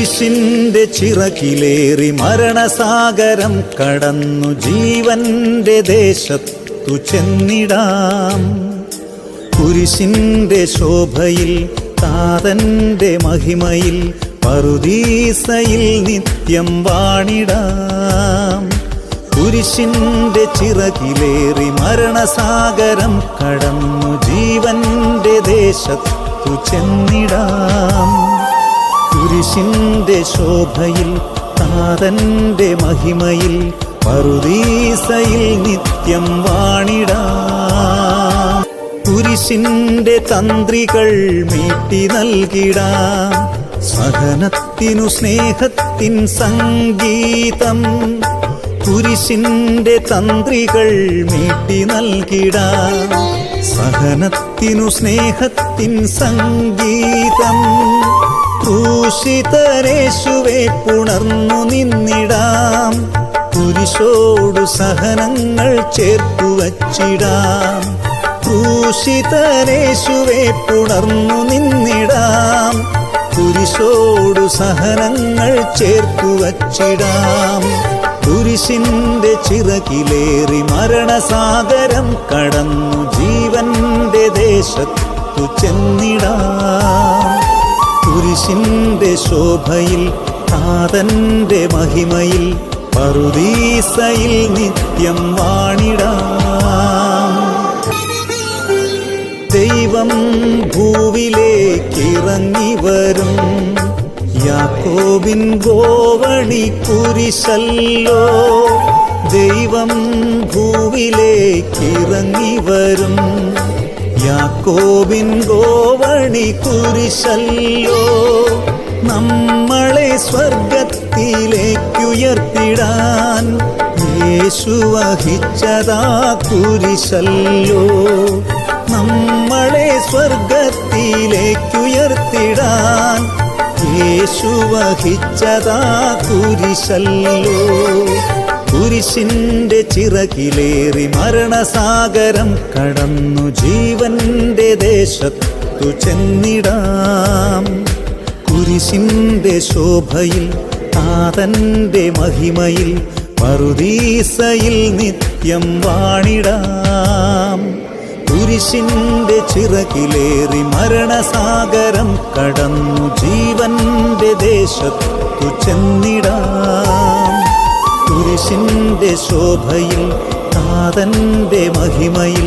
കുരിശിന്റെ ചിറകിലേറി മരണസാഗരം കടന്നു ജീവന്റെ ദേശത്തു ചെന്നിടാം. കുരിശിന്റെ ശോഭയിൽ താതന്റെ മഹിമയിൽ പറുദീസയിൽ നിത്യം വാണിടാം. കുരിശിന്റെ ചിറകിലേറി മരണസാഗരം കടന്നു ജീവന്റെ ദേശത്തു ചെന്നിടാം. കുരിശിന്റെ ശോഭയിൽ താരന്റെ മഹിമയിൽ പറുദീസയിൽ നിത്യം വാണിടാം. കുരിശിന്റെ തന്ത്രികൾ മീട്ടി നൽകിടാം. സഹനത്തിനു സ്നേഹത്തിൻ സംഗീതം കുരിശിന്റെ തന്ത്രികൾ മീട്ടി നൽകിടാം. സഹനത്തിനു സ്നേഹത്തിൻ സംഗീതം ക്രൂശിതരേശുവെ പുണർന്നു നിന്നിടാം. കുരിശോടു സഹനങ്ങൾ ചേർത്തു വച്ചിടാം. ക്രൂശിതരേശുവെ പുണർന്നു നിന്നിടാം. കുരിശോടു സഹനങ്ങൾ ചേർത്തു വച്ചിടാം. കുരിശിന്റെ ചിറകിലേറി മരണസാഗരം കടന്നു ജീവന്റെ ദേശത്തു ചെന്നിടാം. കുരിശിന്റെ ശോഭയിൽ നാഥന്റെ മഹിമയിൽ പറുദീസയിൽ നിത്യം വാണിടാം. ദൈവം ഭൂവിലേക്ക് ഇറങ്ങി വരും. യാക്കോബിൻ ഗോവണി കുരിശല്ലോ. ദൈവം ഭൂവിലേക്ക് ഇറങ്ങി വരും. യാക്കോബിൻ ഗോവണി കുരിശല്ലോ. നമ്മളെ സ്വർഗത്തിലേക്കുയർത്തിടാൻ യേശു വഹിച്ചതാ കുരിശല്ലോ. നമ്മളെ സ്വർഗത്തിലേക്കുയർത്തിടാൻ യേശു വഹിച്ചതാ കുരിശല്ലോ. കുരിശിന്റെ ചിറകിലേറി മരണസാഗരം കടന്നു ജീവന്റെ ദേശത്തു ചെന്നിടാം. കുരിശിന്റെ ശോഭയിൽ താതന്റെ മഹിമയിൽ പറുദീസയിൽ നിത്യം വാണിടാം. കുരിശിന്റെ ചിറകിലേറി മരണസാഗരം കടന്നു ജീവന്റെ ദേശത്തു ചെന്നിടാം. കുരിശിന്റെ ശോഭയിൽ താതന്റെ മഹിമയിൽ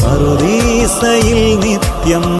പറുദീസയിൽ നിത്യം